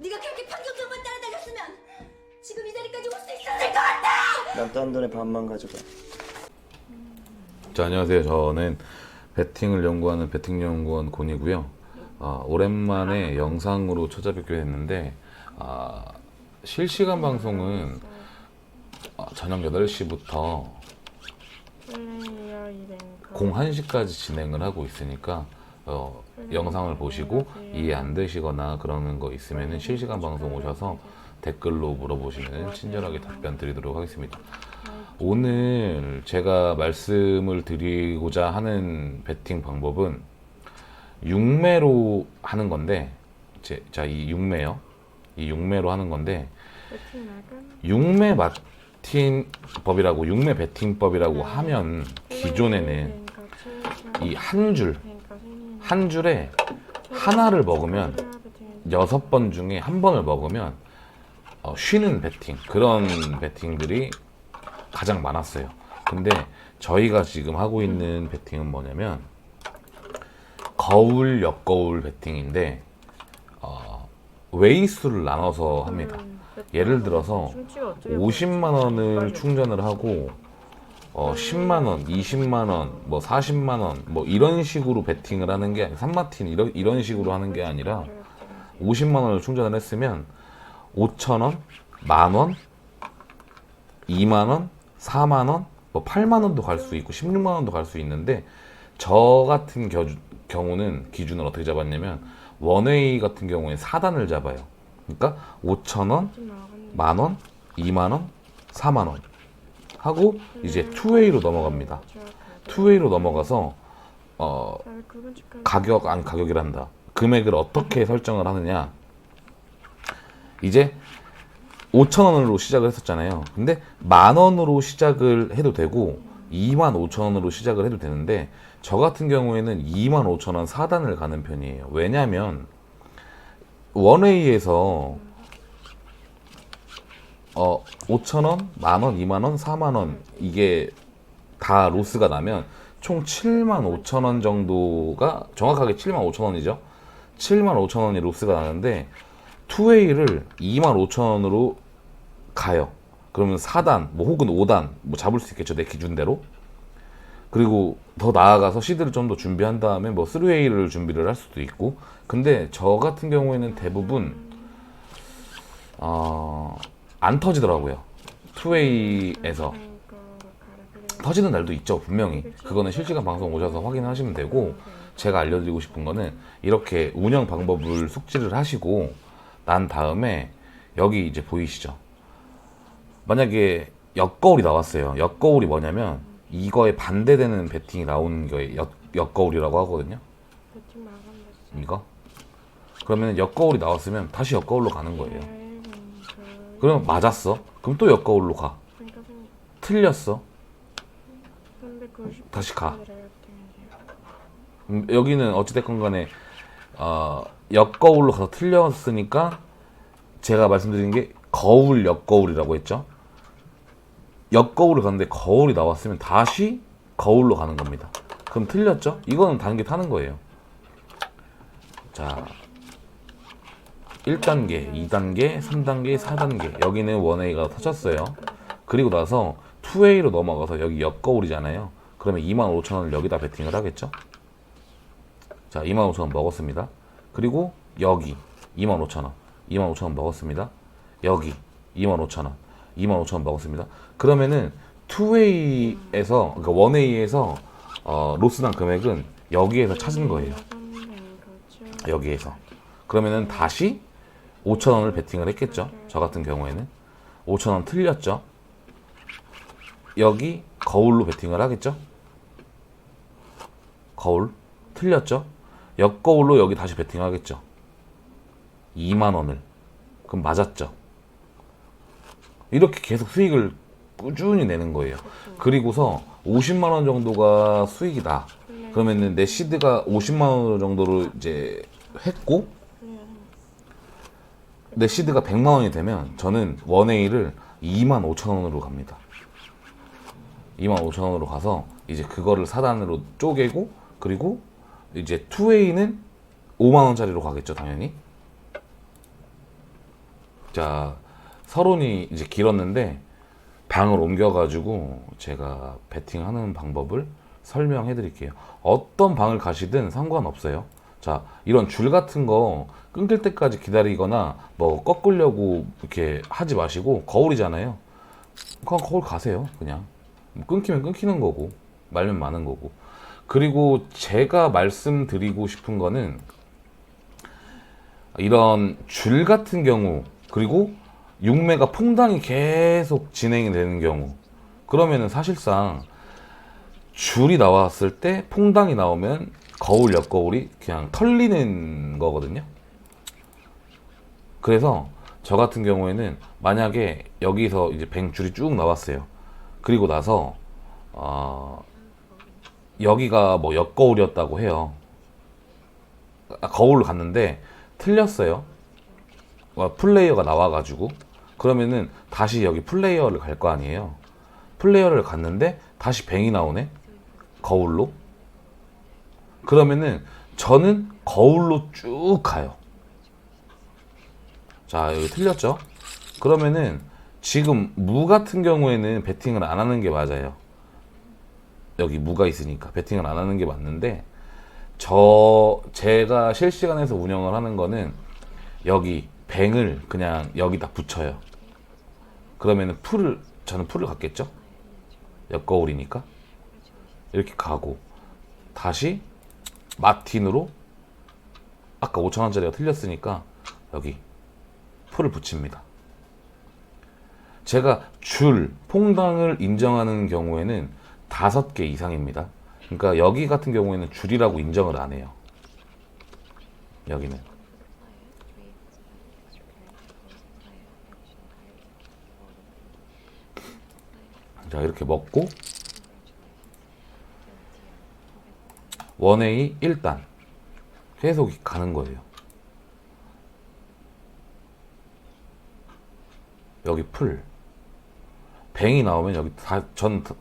네가 그렇게 판경경만 따라다녔으면 지금 이 자리까지 올 수 있었을 것 같아! 난 딴 돈에 반만 가져가. 자, 안녕하세요. 저는 배팅을 연구하는 배팅 연구원 곤이고요. 아, 오랜만에 영상으로 찾아뵙게 됐는데 아, 실시간 방송은 아, 저녁 8시부터 01시까지 진행을 하고 있으니까 어, 영상을 보시고 이해 안 되시거나 그러는 거 있으면 실시간 방송 오셔서 댓글로 물어보시면 친절하게 답변 드리도록 하겠습니다. 오늘 제가 말씀을 드리고자 하는 배팅 방법은 육매로 하는 건데 제, 자, 이 육매요. 이 육매로 하는 건데 육매 마틴법이라고 육매 배팅법이라고 하면 기존에는 이 한 줄, 한 줄에 하나를 먹으면 여섯 번 중에 한 번을 먹으면 어, 쉬는 배팅 그런 배팅들이 가장 많았어요. 근데 저희가 지금 하고 있는 배팅은 뭐냐면 거울 역거울 배팅인데 어, 웨이수를 나눠서 합니다. 예를 들어서 50만 원을 충전을 하고 어, 10만 원, 20만 원, 뭐 40만 원, 뭐 이런 식으로 베팅을 하는 게 산마틴 이런 이런 식으로 하는 게 아니라 50만 원을 충전을 했으면 5천 원, 만 원, 2만 원, 4만 원, 뭐 8만 원도 갈 수 있고 16만 원도 갈 수 있는데 저 같은 겨, 경우는 기준을 어떻게 잡았냐면 원웨이 같은 경우에 4단을 잡아요. 그러니까 5천 원, 만 원, 2만 원, 4만 원 하고 이제 투웨이로 넘어갑니다. 투웨이로 넘어가서 어 가격 아니 가격이란다. 금액을 어떻게 설정을 하느냐? 이제 5천 원으로 시작을 했었잖아요. 근데 만 원으로 시작을 해도 되고 2만 5천 원으로 시작을 해도 되는데 저 같은 경우에는 2만 5천 원 4단을 가는 편이에요. 왜냐면 원웨이에서 어 5천 원, 만 원, 2만 원, 4만 원 이게 다 로스가 나면 총 7만 5천 원 정도가 정확하게 7만 5천 원이죠. 7만 5천 원이 로스가 나는데 투웨이를 2만 5천 원으로 가요. 그러면 4단, 뭐 혹은 5단 뭐 잡을 수 있겠죠 내 기준대로. 그리고 더 나아가서 시드를 좀 더 준비한 다음에 뭐 3웨이를 준비를 할 수도 있고. 근데 저 같은 경우에는 대부분 어, 안 터지더라고요. 투웨이에서. 터지는 날도 있죠 분명히. 그거는 실시간 방송 오셔서 확인하시면 되고 제가 알려드리고 싶은 거는 이렇게 운영 방법을 숙지를 하시고 난 다음에 여기 이제 보이시죠? 만약에 역거울이 나왔어요. 역거울이 뭐냐면 이거에 반대되는 배팅이 나오는 게 역, 역거울이라고 하거든요. 이거? 그러면 역거울이 나왔으면 다시 역거울로 가는 거예요 그러면 맞았어 그럼 또 역거울로 가 틀렸어 다시 가. 음, 여기는 어찌됐건 간에 어, 역거울로 가서 틀렸으니까 제가 말씀드린 게 거울 역거울이라고 했죠. 역거울을 갔는데 거울이 나왔으면 다시 거울로 가는 겁니다. 그럼 틀렸죠? 이거는 단계 타는 거예요. 자, 1단계, 2단계, 3단계, 4단계. 여기는 원웨이가 터졌어요. 그리고 나서 투웨이로 넘어가서 여기 역거울이잖아요. 그러면 25,000원을 여기다 베팅을 하겠죠? 자, 25,000원 먹었습니다. 그리고 여기 25,000원. 25,000원 먹었습니다. 여기 25,000원. 25,000원 먹었습니다. 그러면은 투웨이에서 그러니까 원웨이에서 어, 로스난 금액은 여기에서 찾은 거예요. 여기에서. 그러면은 다시 5,000원을 베팅을 했겠죠? 저 같은 경우에는 5,000원 틀렸죠? 여기 거울로 베팅을 하겠죠? 거울 틀렸죠? 역거울로 여기 다시 베팅하겠죠? 2만 원을 그럼 맞았죠? 이렇게 계속 수익을 꾸준히 내는 거예요. 그리고서 50만 원 정도가 수익이다. 그러면은 내 시드가 50만 원 정도로 이제 했고 내 시드가 100만 원이 되면 저는 원웨이를 2만 5천 원으로 갑니다. 2만 5천 원으로 가서 이제 그거를 4단으로 쪼개고 그리고 이제 투웨이는 5만 원짜리로 가겠죠 당연히 자 서론이 이제 길었는데 방을 옮겨가지고 제가 배팅하는 방법을 설명해 드릴게요. 어떤 방을 가시든 상관없어요. 자, 이런 줄 같은 거 끊길 때까지 기다리거나 뭐 꺾으려고 이렇게 하지 마시고 거울이잖아요. 그냥 거울 가세요. 그냥. 뭐 끊기면 끊기는 거고 말면 마는 거고. 그리고 제가 말씀드리고 싶은 거는 이런 줄 같은 경우 그리고 육매가 퐁당이 계속 진행이 되는 경우 그러면은 사실상 줄이 나왔을 때 퐁당이 나오면 거울 옆거울이 그냥 털리는 거거든요. 그래서 저 같은 경우에는 만약에 여기서 이제 뱅 줄이 쭉 나왔어요. 그리고 나서 어, 여기가 뭐 옆거울이었다고 해요. 아, 거울로 갔는데 틀렸어요. 어, 플레이어가 나와가지고 그러면은 다시 여기 플레이어를 갈 거 아니에요. 플레이어를 갔는데 다시 뱅이 나오네. 거울로. 그러면은 저는 거울로 쭉 가요. 자, 여기 틀렸죠? 그러면은 지금 무 같은 경우에는 배팅을 안 하는 게 맞아요. 여기 무가 있으니까 배팅을 안 하는 게 맞는데 저 제가 실시간에서 운영을 하는 거는 여기 뱅을 그냥 여기다 붙여요. 그러면은 풀을 저는 풀을 갖겠죠? 옆 거울이니까 이렇게 가고 다시 마틴으로 아까 5천 원짜리가 틀렸으니까 여기 풀을 붙입니다. 제가 줄 퐁당을 인정하는 경우에는 다섯 개 이상입니다. 그러니까 여기 같은 경우에는 줄이라고 인정을 안 해요. 여기는 자 이렇게 먹고 원웨이 1단 계속 가는 거예요. 여기 풀 뱅이 나오면 여기 다, 전 다-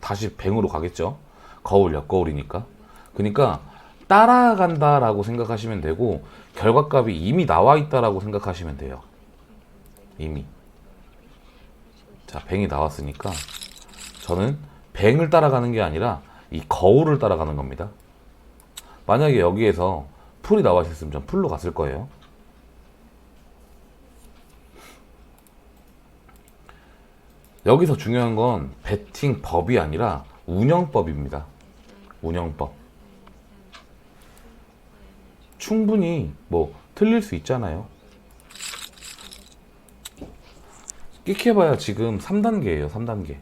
다시 뱅으로 가겠죠. 거울 옆거울이니까. 그러니까 따라간다라고 생각하시면 되고 결과값이 이미 나와 있다라고 생각하시면 돼요. 이미. 자, 뱅이 나왔으니까 저는 뱅을 따라가는 게 아니라 이 거울을 따라가는 겁니다. 만약에 여기에서 풀이 나와 있었으면 전 풀로 갔을 거예요. 여기서 중요한 건 배팅 법이 아니라 운영법입니다. 운영법. 충분히 뭐 틀릴 수 있잖아요. 끽해봐야 지금 3단계예요, 3단계.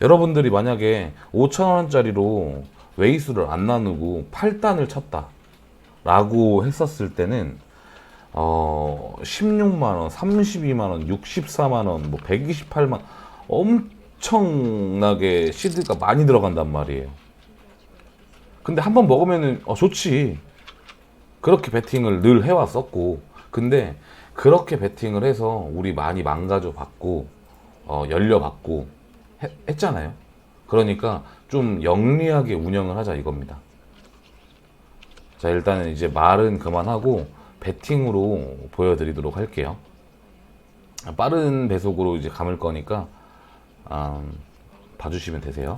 여러분들이 만약에 5천원짜리로 웨이수를 안 나누고 8단을 쳤다. 라고 했었을 때는, 어, 16만원, 32만원, 64만원, 뭐 128만, 엄청나게 시드가 많이 들어간단 말이에요. 근데 한 번 먹으면은, 어, 좋지. 그렇게 베팅을 늘 해왔었고, 근데 그렇게 베팅을 해서 우리 많이 망가져 받고, 어, 열려 받고 해- 했잖아요. 그러니까 좀 영리하게 운영을 하자 이겁니다. 자, 일단은 이제 말은 그만하고 배팅으로 보여드리도록 할게요. 빠른 배속으로 이제 감을 거니까 음, 봐주시면 되세요.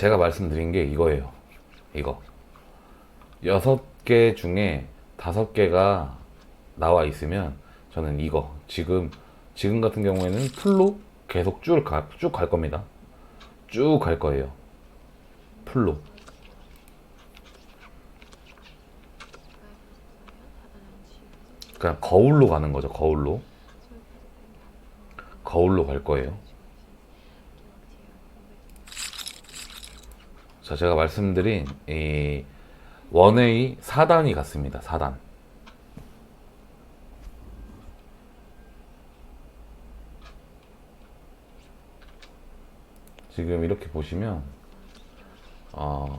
제가 말씀드린 게 이거예요. 이거. 여섯 개 중에 다섯 개가 나와 있으면 저는 이거 지금 지금 같은 경우에는 풀로 계속 쭉쭉 갈 겁니다. 쭉 갈 거예요. 풀로. 그냥 거울로 가는 거죠. 거울로. 거울로 갈 거예요. 자, 제가 말씀드린 이 원웨이 4단이 같습니다. 4단. 지금 이렇게 보시면 어,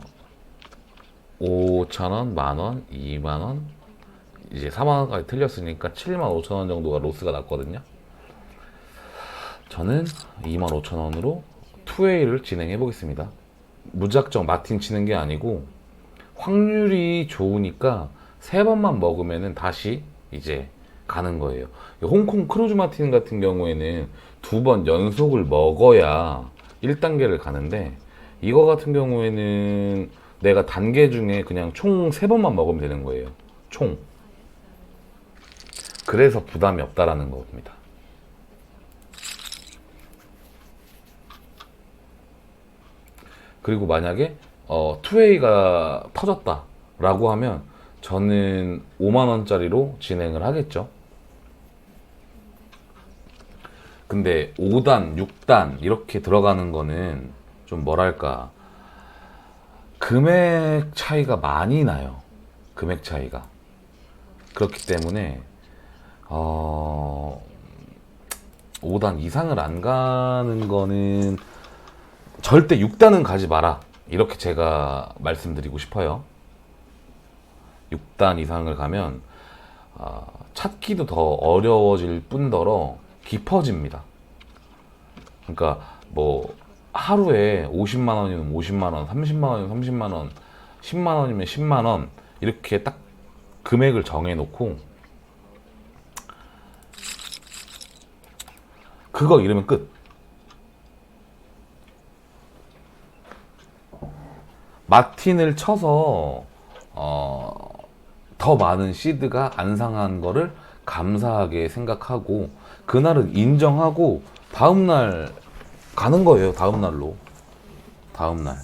5천원, 만원, 2만원, 이제 4만원까지 틀렸으니까 7만 5천원 정도가 로스가 났거든요. 저는 2만 5천원으로 투웨이를 진행해 보겠습니다. 무작정 마틴 치는 게 아니고 확률이 좋으니까 세 번만 먹으면은 다시 이제 가는 거예요. 홍콩 크루즈 마틴 같은 경우에는 두 번 연속을 먹어야 1단계를 가는데 이거 같은 경우에는 내가 단계 중에 그냥 총 세 번만 먹으면 되는 거예요. 총. 그래서 부담이 없다라는 겁니다. 그리고 만약에 어, 투웨이가 터졌다라고 하면 저는 5만 원짜리로 진행을 하겠죠. 근데 5단, 6단 이렇게 들어가는 거는 좀 뭐랄까 금액 차이가 많이 나요. 금액 차이가. 그렇기 때문에 어 5단 이상을 안 가는 거는 절대 6단은 가지 마라. 이렇게 제가 말씀드리고 싶어요. 6단 이상을 가면 아, 찾기도 더 어려워질 뿐더러 깊어집니다. 그러니까 뭐 하루에 50만 원이면 50만 원, 30만 원이면 30만 원, 10만 원이면 10만 원 이렇게 딱 금액을 정해 놓고 그거 이러면 끝. 마틴을 쳐서 어, 더 많은 시드가 안 상한 거를 감사하게 생각하고 그날은 인정하고 다음 날 가는 거예요. 다음 날로. 다음 날.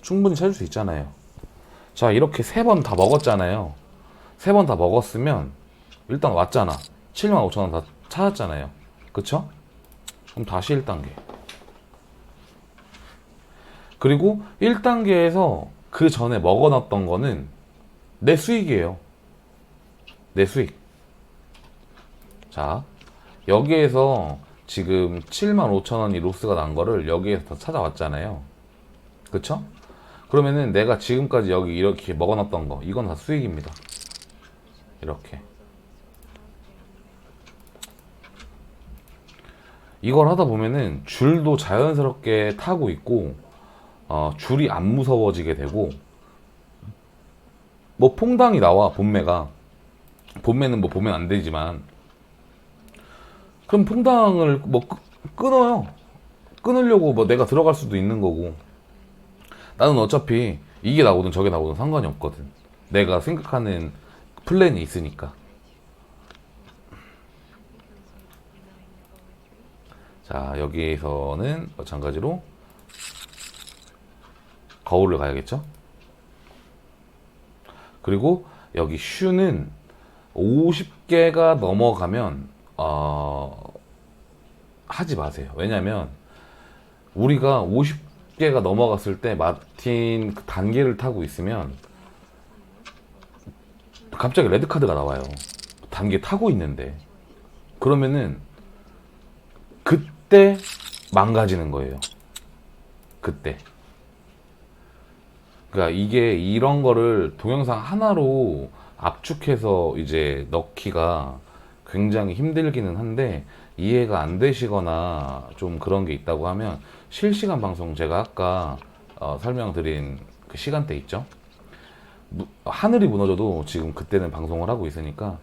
충분히 찾을 수 있잖아요. 자, 이렇게 세 번 다 먹었잖아요. 세 번 다 먹었으면 일단 왔잖아. 7만 5천 원 다 찾았잖아요. 그쵸? 그럼 다시 1단계. 그리고 1단계에서 그 전에 먹어놨던 거는 내 수익이에요. 내 수익. 자, 여기에서 지금 7만 5천 원이 로스가 난 거를 여기에서 다 찾아왔잖아요. 그쵸? 그러면은 내가 지금까지 여기 이렇게 먹어놨던 거, 이건 다 수익입니다. 이렇게. 이걸 하다 보면은 줄도 자연스럽게 타고 있고, 어, 줄이 안 무서워지게 되고, 뭐 퐁당이 나와, 본매가. 본매는 뭐 보면 안 되지만, 그럼 퐁당을 뭐 끊- 끊어요. 끊으려고 뭐 내가 들어갈 수도 있는 거고. 나는 어차피 이게 나오든 저게 나오든 상관이 없거든. 내가 생각하는 플랜이 있으니까. 자, 여기에서는 마찬가지로 거울을 가야겠죠? 그리고 여기 슈는 50개가 넘어가면 어, 하지 마세요. 왜냐면 우리가 50개가 넘어갔을 때 마틴 그 단계를 타고 있으면 갑자기 레드 카드가 나와요. 단계 타고 있는데 그러면은 그때 망가지는 거예요. 그때. 그러니까 이게 이런 거를 동영상 하나로 압축해서 이제 넣기가 굉장히 힘들기는 한데 이해가 안 되시거나 좀 그런 게 있다고 하면 실시간 방송 제가 아까 어, 설명드린 그 시간대 있죠? 무- 하늘이 무너져도 지금 그때는 방송을 하고 있으니까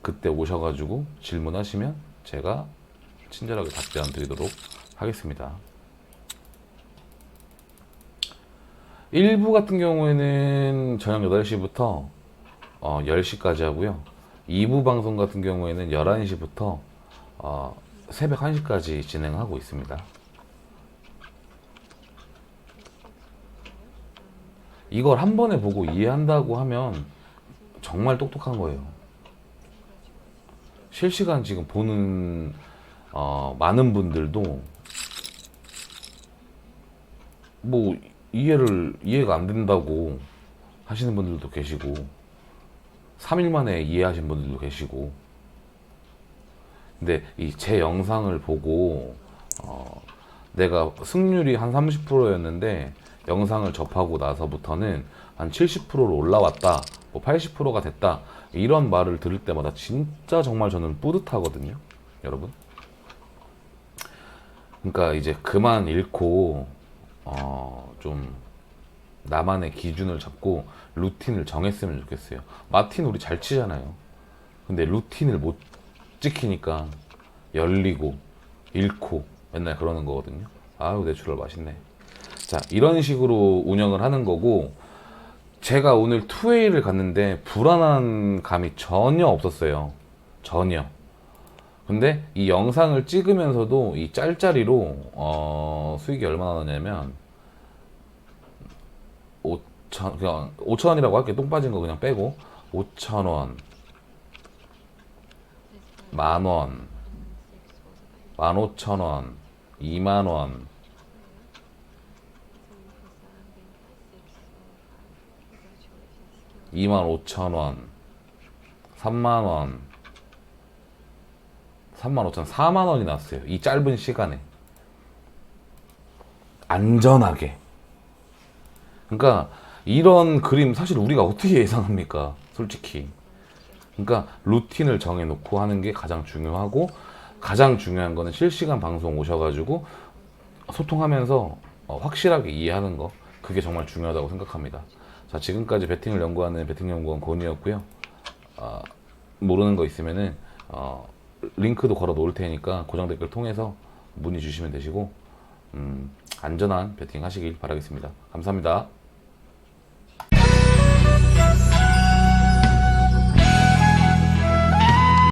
그때 오셔가지고 질문하시면 제가 친절하게 답변 드리도록 하겠습니다. 1부 같은 경우에는 저녁 8시부터 어, 10시까지 하고요. 2부 방송 같은 경우에는 11시부터 어, 새벽 1시까지 진행하고 있습니다. 이걸 한 번에 보고 이해한다고 하면 정말 똑똑한 거예요. 실시간 지금 보는 어, 많은 분들도 뭐 이해를 이해가 안 된다고 하시는 분들도 계시고 3일 만에 이해하신 분들도 계시고 근데 이 제 영상을 보고 어, 내가 승률이 한 30%였는데 영상을 접하고 나서부터는 한 70%로 올라왔다, 뭐 80%가 됐다 이런 말을 들을 때마다 진짜 정말 저는 뿌듯하거든요, 여러분. 그러니까 이제 그만 잃고 어, 좀 나만의 기준을 잡고 루틴을 정했으면 좋겠어요. 마틴 우리 잘 치잖아요. 근데 루틴을 못 지키니까 열리고 잃고 맨날 그러는 거거든요. 아유 내추럴 맛있네. 자 이런 식으로 운영을 하는 거고 제가 오늘 투웨이를 갔는데 불안한 감이 전혀 없었어요. 전혀. 근데 이 영상을 찍으면서도 이 짤짤이로 어, 수익이 얼마나 나냐면 5천 그냥 5천 원이라고 할게 똥 빠진 거 그냥 빼고. 5천 원, 만 원, 만 오천 원, 2만 원, 2만 5천 원, 3만 원, 3만 5천, 4만 원이 났어요. 이 짧은 시간에. 안전하게. 그러니까 이런 그림 사실 우리가 어떻게 예상합니까? 솔직히. 그러니까 루틴을 정해놓고 하는 게 가장 중요하고 가장 중요한 거는 실시간 방송 오셔가지고 소통하면서 어, 확실하게 이해하는 거 그게 정말 중요하다고 생각합니다. 자 지금까지 베팅을 연구하는 베팅연구원 권이었고요. 아, 모르는 거 있으면은 어, 링크도 걸어 놓을 테니까 고정 댓글 통해서 문의 주시면 되시고 음, 안전한 베팅 하시길 바라겠습니다. 감사합니다.